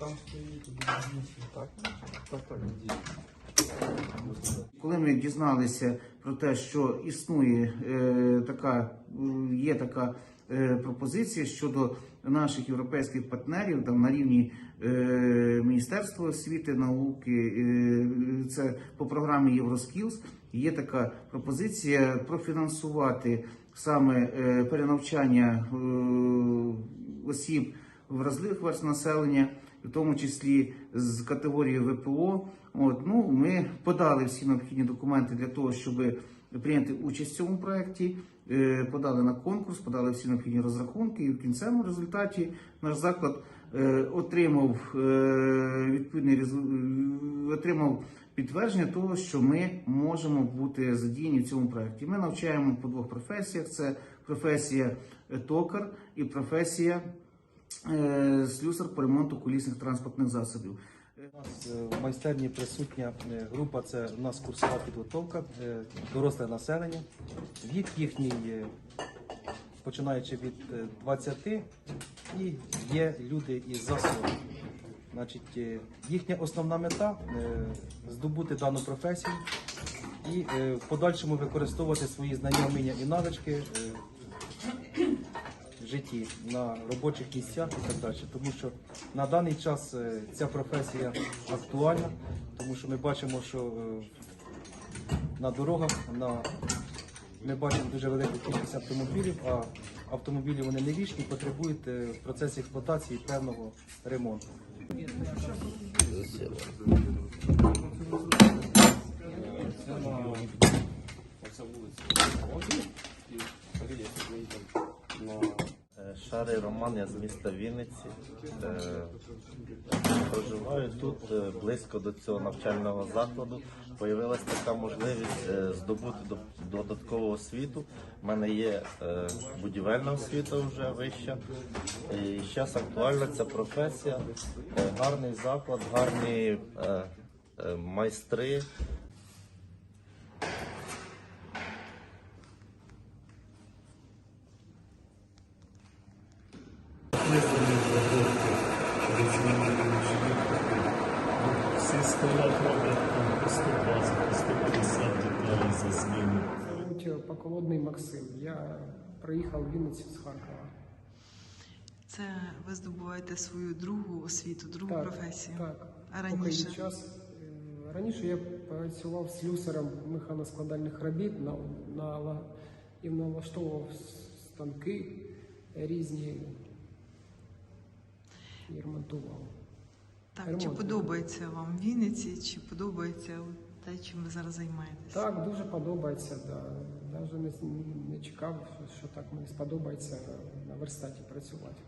там стоит, так, так, так, так, коли ми дізналися про те, що існує е, така, е, є така е, пропозиція щодо наших європейських партнерів там на рівні е, Міністерства освіти, науки, е, це по програмі Євроскілз, є така пропозиція профінансувати саме е, перенавчання е, осіб вразливих верств населення, в тому числі з категорії ВПО. От ну ми подали всі необхідні документи для того, щоб прийняти участь в цьому проєкті. е, Подали на конкурс, подали всі необхідні розрахунки, і в кінцевому результаті наш заклад е, отримав е, відповідний отримав підтвердження того, що ми можемо бути задіяні в цьому проєкті. Ми навчаємо по двох професіях: це професія токар і професія слюсар по ремонту колісних транспортних засобів. У нас е, в майстерні присутня е, група, це у нас курсова підготовка, е, доросле населення. Вік їхній, е, починаючи від е, 20, і є люди із за 40. Значить, е, їхня основна мета е, здобути дану професію і е, в подальшому використовувати свої знання, вміння і навички е, житті, на робочих місцях і так далі. Тому що на даний час е, ця професія актуальна, тому що ми бачимо, що е, на дорогах на, ми бачимо дуже велику кількість автомобілів, а автомобілі вони не вічні, потребують е, в процесі експлуатації певного ремонту. Е, Шарий Роман, я з міста Вінниці. Е, Проживаю тут е, близько до цього навчального закладу. Появилася така можливість е, здобути додаткову освіту. У мене є будівельна освіта вже вища. І зараз актуальна ця професія. Гарний заклад, гарні е, е, майстри. Всі стоять роблять там по 120, по 150 дітей за зміну. Поколодний Максим. Я приїхав в Вінницю з Харкова. Це ви здобуваєте свою другу освіту, другу професію. Так. А раніше? час. Е, Раніше я працював слюсарем механоскладальних робіт на, на, і налаштовував станки різні і ремонтував. Так, Ремонт. чи подобається вам Вінниці, чи подобається те, чим ви зараз займаєтесь? Так, дуже подобається. Да. Навіть не, не чекав, що так мені сподобається на верстаті працювати.